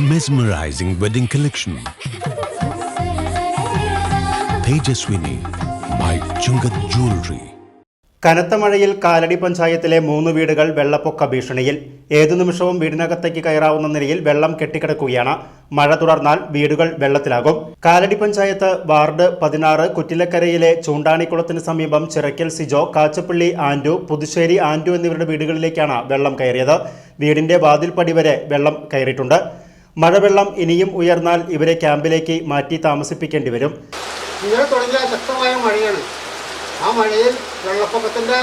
mesmerizing wedding collection. Tejaswini by Chungat Jewelry. കനത്ത മഴയിൽ കാലടി പഞ്ചായത്തിലെ മൂന്ന് വീടുകൾ വെള്ളപ്പൊക്ക ഭീഷണിയിൽ. ഏതു നിമിഷവും വീടിനകത്തേക്ക് കയറാവുന്ന നിലയിൽ വെള്ളം കെട്ടിക്കിടക്കുകയാണ്. മഴ തുടർന്നാൽ വീടുകൾ വെള്ളത്തിലാകും. കാലടി പഞ്ചായത്ത് വാർഡ് പതിനാറ് കുറ്റിലക്കരയിലെ ചൂണ്ടാണിക്കുളത്തിന് സമീപം ചിറക്കൽ സിജോ കാച്ചപ്പള്ളി ആൻഡു പുതുശ്ശേരി ആൻഡു എന്നിവരുടെ വീടുകളിലേക്കാണ് വെള്ളം കയറിയത്. വീടിന്റെ വാതിൽപ്പടി വരെ വെള്ളം കയറിയിട്ടുണ്ട്. മഴവെള്ളം ഇനിയും ഉയർന്നാൽ ഇവരെ ക്യാമ്പിലേക്ക് മാറ്റി താമസിപ്പിക്കേണ്ടി വരും. തുടങ്ങിയ ശക്തമായ മഴയാണ്. ആ മഴയിൽ വെള്ളപ്പൊക്കത്തിന്റെ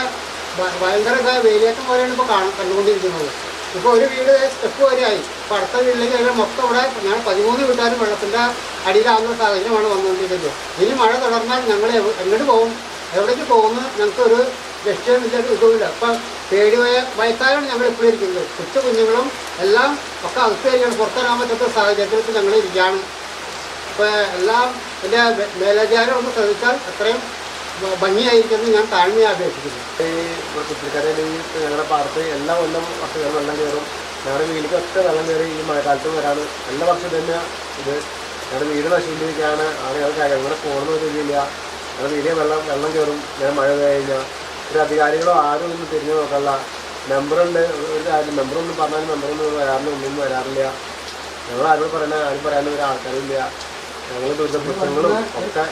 ഭ- ഭയങ്കര വേലിയേറ്റം പോലെയാണ് ഇപ്പോൾ കണ്ടുകൊണ്ടിരിക്കുന്നത്. ഇപ്പോൾ ഒരു വീട് സ്റ്റെപ്പ് വരെയായി. ഇപ്പോൾ അടുത്ത വീട്ടിലേക്ക് കഴിഞ്ഞാൽ മൊത്തം ഇവിടെ ഞങ്ങൾ പതിമൂന്ന് വീട്ടുകാരും വെള്ളത്തിന്റെ അടിയിലാകുന്ന സാഹചര്യമാണ് വന്നുകൊണ്ടിരിക്കുന്നത്. ഇനി മഴ തുടർന്നാൽ ഞങ്ങൾ എങ്ങോട്ട് പോകും? എവിടേക്ക് പോകുന്നു ഞങ്ങൾക്കൊരു ലക്ഷ്യമില്ല ഒരു ഇതുമില്ല അപ്പം പേടി വയ വയസ്സായാണ് ഞങ്ങൾ ഇപ്പോൾ ഇരിക്കുന്നത്. കൊച്ചു കുഞ്ഞുങ്ങളും എല്ലാം ഒക്കെ അകത്തേരിയാണ് പുറത്തിറങ്ങാൻ പറ്റാത്ത സാഹചര്യത്തിൽ ഞങ്ങൾ ഇരിക്കുകയാണ്. അപ്പോൾ എല്ലാം എന്റെ മേലധികാരം ഒന്ന് ശ്രദ്ധിച്ചാൽ അത്രയും ഭംഗിയായിരിക്കുമെന്ന് ഞാൻ താഴ്മയെ അപേക്ഷിക്കുന്നു. ഈ കുട്ടിക്കരയിൽ ഈ ഞങ്ങളുടെ പാടത്ത് എല്ലാ കൊല്ലം വർഷം വെള്ളം കയറും. ഞങ്ങളുടെ വീട്ടിലേക്ക് ഒക്കെ വെള്ളം കയറി ഈ മഴക്കാലത്ത് വരാണ്. എല്ലാ വർഷം തന്നെ ഇത്. ഞങ്ങളുടെ വീട് നശിച്ചിരിക്കുകയാണ് ആളുകൾക്ക് ഞങ്ങളുടെ ഫോണൊന്നും ഒരു ഇതില്ല ഞങ്ങളുടെ വീടിയ വെള്ളം വെള്ളം കയറും. ഞാൻ മഴ കഴിഞ്ഞാൽ ഒരു അധികാരികളോ ആരും ഒന്നും തിരിഞ്ഞു നോക്കല്ല മെമ്പറുണ്ട് ഒരു കാര്യം മെമ്പറൊന്നും പറഞ്ഞാൽ മെമ്പറൊന്നും വരാറില്ല ഒന്നും വരാറില്ല. ഞങ്ങൾ ആരോട് പറയാൻ ആരും പറയാനും ഒരു ആൾക്കാരില്ല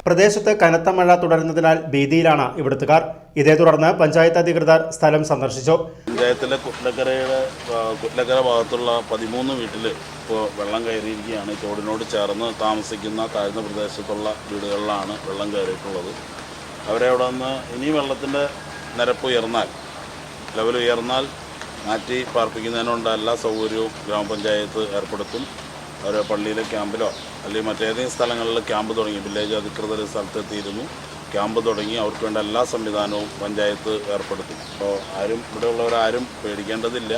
പ്രദേശത്ത് കനത്ത മഴ തുടരുന്നതിനാൽ ഭീതിയിലാണ് ഇവിടുത്തുകാർ. ഇതേ തുടർന്ന് പഞ്ചായത്ത് അധികൃതർ സ്ഥലം സന്ദർശിച്ചു. പഞ്ചായത്തിലെ കുറ്റ്ലക്കരയുടെ ആ, കുറ്റ്ലക്കര ഭാഗത്തുള്ള പതിമൂന്ന് വീട്ടിൽ ഇപ്പോൾ വെള്ളം കയറിയിരിക്കുകയാണ്. തോടിനോട് ചേർന്ന് താമസിക്കുന്ന താഴ്ന്ന പ്രദേശത്തുള്ള വീടുകളിലാണ് വെള്ളം കയറിയിട്ടുള്ളത്. അവരെ അവിടെ നിന്ന് ഇനി വെള്ളത്തിന്റെ നിരപ്പ് ഉയർന്നാൽ ലെവൽ ഉയർന്നാൽ മാറ്റി പാർപ്പിക്കുന്നതിനുള്ള എല്ലാ സൗകര്യവും ഗ്രാമപഞ്ചായത്ത് ഏർപ്പെടുത്തും. ഓരോ പള്ളിയിലെ ക്യാമ്പിലോ അല്ലെങ്കിൽ മറ്റേതെങ്കിലും സ്ഥലങ്ങളിൽ ക്യാമ്പ് തുടങ്ങി വില്ലേജ് അധികൃതർ സ്ഥലത്തെത്തിയിരുന്നു. ക്യാമ്പ് തുടങ്ങി അവർക്ക് വേണ്ട എല്ലാ സംവിധാനവും പഞ്ചായത്ത് ഏർപ്പെടുത്തും. അപ്പോൾ ആരും ഇവിടെയുള്ളവരാരും പേടിക്കേണ്ടതില്ല.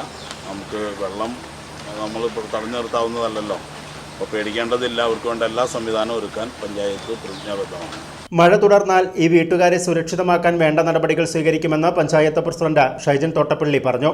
നമുക്ക് വെള്ളം നമ്മൾ തടഞ്ഞു നിർത്താവുന്നതല്ലല്ലോ. അപ്പോൾ പേടിക്കേണ്ടതില്ല. അവർക്ക് വേണ്ട എല്ലാ സംവിധാനവും ഒരുക്കാൻ പഞ്ചായത്ത് പ്രതിജ്ഞാബദ്ധമാണ്. മഴ തുടർന്നാൽ ഈ വീട്ടുകാരെ സുരക്ഷിതമാക്കാൻ വേണ്ട നടപടികൾ സ്വീകരിക്കുമെന്ന് പഞ്ചായത്ത് പ്രസിഡന്റ് ഷൈജൻ തോട്ടപ്പള്ളി പറഞ്ഞു.